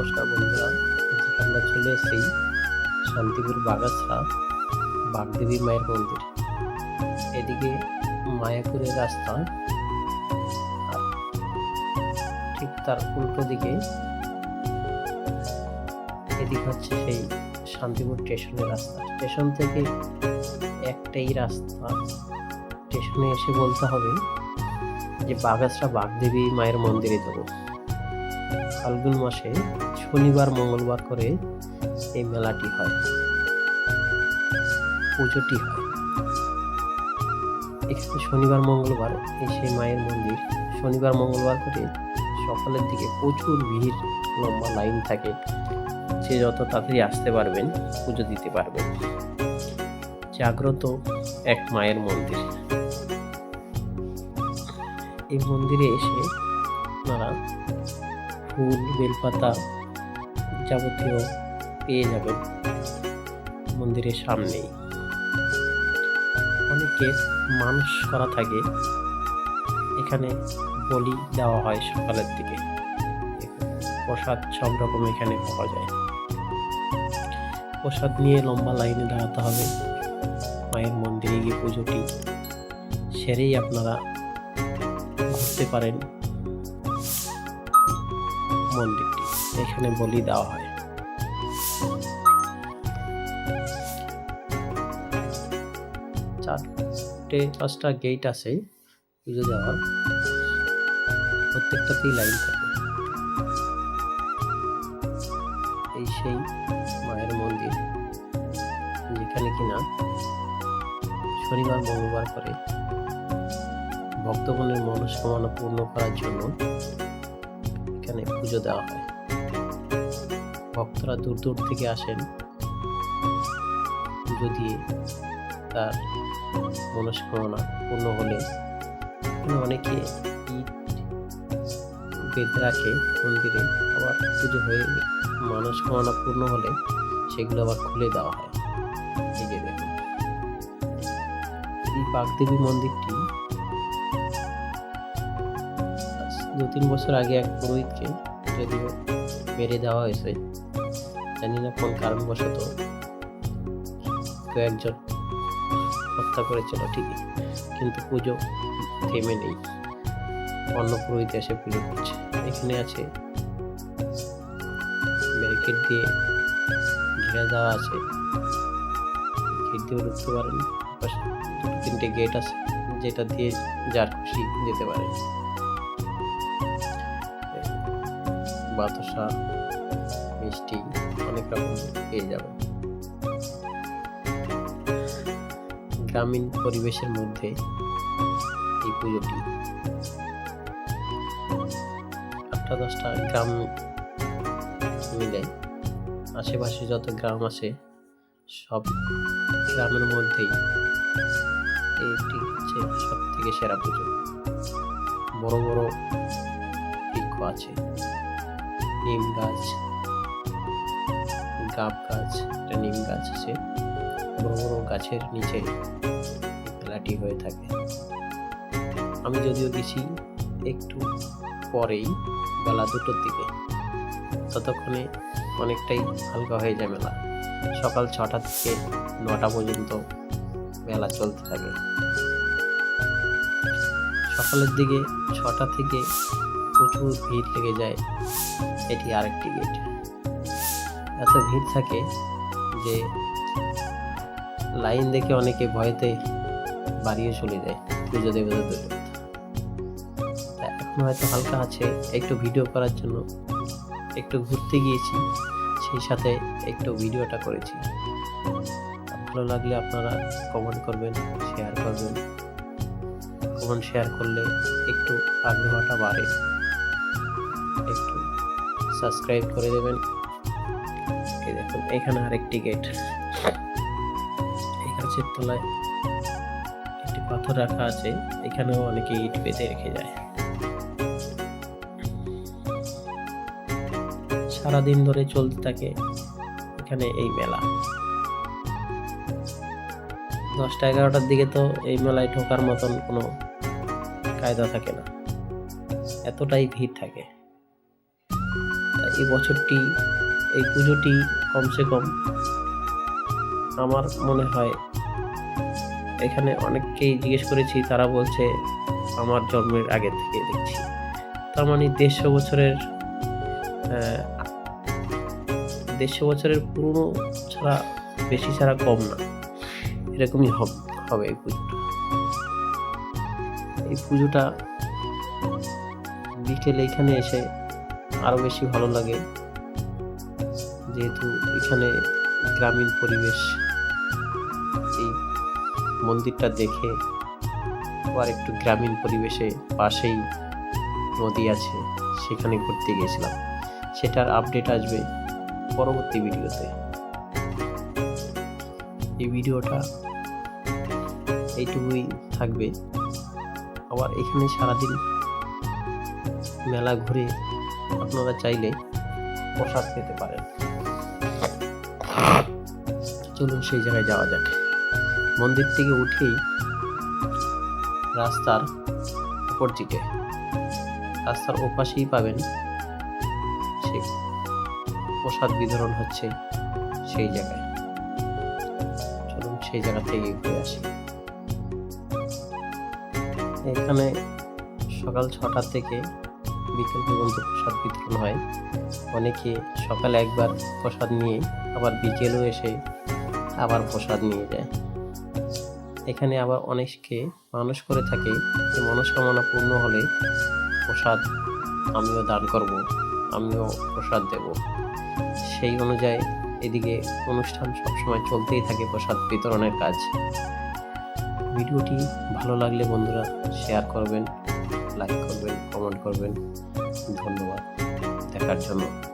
নমস্কার বন্ধুরা, আমরা চলে এসেছি শান্তিপুর বাগাছড়া বাগদেবী মায়ের মন্দির। এদিকে মায়াপুরের রাস্তা ঠিক তার উল্টো দিকে এদিকে হচ্ছে সেই শান্তিপুর স্টেশনের রাস্তা। স্টেশন থেকে একটাই রাস্তা। স্টেশনে এসে বলতে হবে যে বাগাছড়া বাগদেবী মায়ের মন্দিরে যাব। ফাল্গুন মাসে শনিবার, মঙ্গলবার করে এই মেলাটি হয়। পুজোটি হয়। এখানে শনিবার, মঙ্গলবার এই সেই মায়ের মন্দির। শনিবার, মঙ্গলবার করে সকালের দিকে প্রচুর ভিড়, লম্বা লাইন থাকে। যে যত তাড়াতাড়ি আসতে পারবেন, পুজো দিতে পারবেন। জাগ্রত এক মায়ের মন্দির। এই মন্দিরে এসে আপনারা ফুল, বেলপাতা যাবতীয় পেয়ে যাবেন মন্দিরের সামনেই। অনেকে মানুষ করা থাকে। এখানে বলি দেওয়া হয় সকালের দিকে। প্রসাদ সব রকম এখানে পাওয়া যায়। প্রসাদ নিয়ে লম্বা লাইনে দাঁড়াতে হবে। মায়ের মন্দিরে গিয়ে পুজোটি সেরেই আপনারা ঘুরতে পারেন। মন্দিরটি, এখানে বলি দেওয়া হয়। চারটে, পাঁচটা গেট আছে, পুজো দেওয়ার। প্রত্যেকটাতেই লাইন থাকে। এই সেই মায়ের মন্দির, যেখানে কিনা শনিবার, মঙ্গলবার করে ভক্তগণের মনস্কামনা পূর্ণ করার জন্য এখানে পুজো দেওয়া হয়। ভক্তরা দূর দূর থেকে আসেন। পুজো দিয়ে তার মনস্কামনা পূর্ণ হলে অনেকে বেঁধে রাখে মন্দিরে। আবার পুজো হয়ে মনস্কামনা পূর্ণ হলে সেগুলো আবার খুলে দেওয়া হয়। এই বাগদেবী মন্দিরটি দু তিন বছর আগে এক পুরোহিতকে যদিও মেরে দেওয়া হয়েছে, জানি না কোন কারণবশত কেউ একজন হত্যা করেছিল ঠিকই, কিন্তু পুজো থেমে নেই। অন্য পুরোহিত এসে পুজো করছে। এখানে আছে ব্যারিকেড দিয়ে ঘিরে দেওয়া আছে। গেট দিয়েও ঢুকতে পারেন। তিনটে গেট আছে, যেটা দিয়ে যার খুশি যেতে পারেন। বাতাসা, মিষ্টি অনেক রকম পেয়ে যাবেন গ্রামীণ পরিবেশের মধ্যে এই পুজোটি আটটা দশটা গ্রাম মিলে আশেপাশে যত গ্রাম আছে, সব গ্রামের মধ্যেই এইটি হচ্ছে সব থেকে সেরা পুজো। বড় বড় বৃক্ষ আছে। নিম গাছ, গাব গাছ, একটা নিম গাছ আছে, বড় বড় গাছের নিচে খেলাটি হয়ে থাকে। আমি যদিও গেছি একটু পরেই বেলা দুটোর দিকে। ততক্ষণে অনেকটাই হালকা হয়ে যায় মেলা। সকাল ছটা থেকে নটা পর্যন্ত মেলা চলতে থাকে। সকালের দিকে ছটা থেকে প্রচুর ভিড় লেগে যায়, এটি আরেকটি গেট এত ভিড় থাকে যে লাইন দেখে অনেকে ভয়েতে বাড়িয়ে চলে যায় পুজো দেবে তাদের এখন হয়তো হালকা আছে, একটু ভিডিও করার জন্য একটু ঘুরতে গিয়েছি, সেই সাথে একটু ভিডিওটা করেছি। ভালো লাগলে আপনারা কমেন্ট করবেন শেয়ার করবেন। কমেন্ট শেয়ার করলে একটু আগ্রহটা বাড়ে। একটু সাবস্ক্রাইব করে দেবেন। দেখুন, এখানে আরেকটি গেট এই গাছের তলায় একটি পাথর রাখা আছে। এখানেও অনেকে ইট পেতে রেখে যায়। সারাদিন ধরে চলতে থাকে এখানে এই মেলা। দশটা এগারোটার দিকে তো এই মেলায় ঢোকার মতন কোনো কায়দা থাকে না। এতটাই ভিড় থাকে। এই বছরটি, এই পুজোটি কমসে কম আমার মনে হয় এখানে অনেককেই জিজ্ঞেস করেছি, তারা বলছে আমার জন্মের আগে থেকে দেখছি। তার মানে দেড়শো বছরের দেড়শো বছরের পুরনো ছাড়া, বেশি ছাড়া কম না। এরকমই হবে এই পুজোটা। এই পুজোটা বিকেলে এখানে এসে আরও বেশি ভালো লাগে। যেহেতু এখানে গ্রামীণ পরিবেশ, এই মন্দিরটা দেখে আবার একটু গ্রামীণ পরিবেশে পাশেই নদী আছে, সেখানে ঘুরতে গিয়েছিলাম। সেটার আপডেট আসবে পরবর্তী ভিডিওতে। এই ভিডিওটা এইটুকুই থাকবে। আবার এখানে সারাদিন মেলা ঘুরে আপনারা চাইলে প্রসাদ পেতে পারেন। চলুন সেই জায়গায় যাওয়া যাক। মন্দির থেকে উঠেই রাস্তার উপর দিকে। রাস্তার ওপাশেই পাবেন সে প্রসাদ বিতরণ হচ্ছে সেই জায়গায়। চলুন সেই জায়গা থেকে ঘুরে আসি। এখানে সকাল ছটা থেকে বিকেল পর্যন্ত প্রসাদ বিতরণ হয়। অনেকে সকালে একবার প্রসাদ নিয়ে, আবার বিকেলেও এসে আবার প্রসাদ নিয়ে যায়। এখানে আবার অনেকে মানুষ করে থাকে, যে মনস্কামনা পূর্ণ হলে প্রসাদ আমিও দান করব, আমিও প্রসাদ দেব। সেই অনুযায়ী এদিকে অনুষ্ঠান সবসময় চলতেই থাকে প্রসাদ বিতরণের কাজ। ভিডিওটি ভালো লাগলে বন্ধুরা শেয়ার করবেন লাইক করবেন কমেন্ট করবেন। ধন্যবাদ। দেখার জন্য।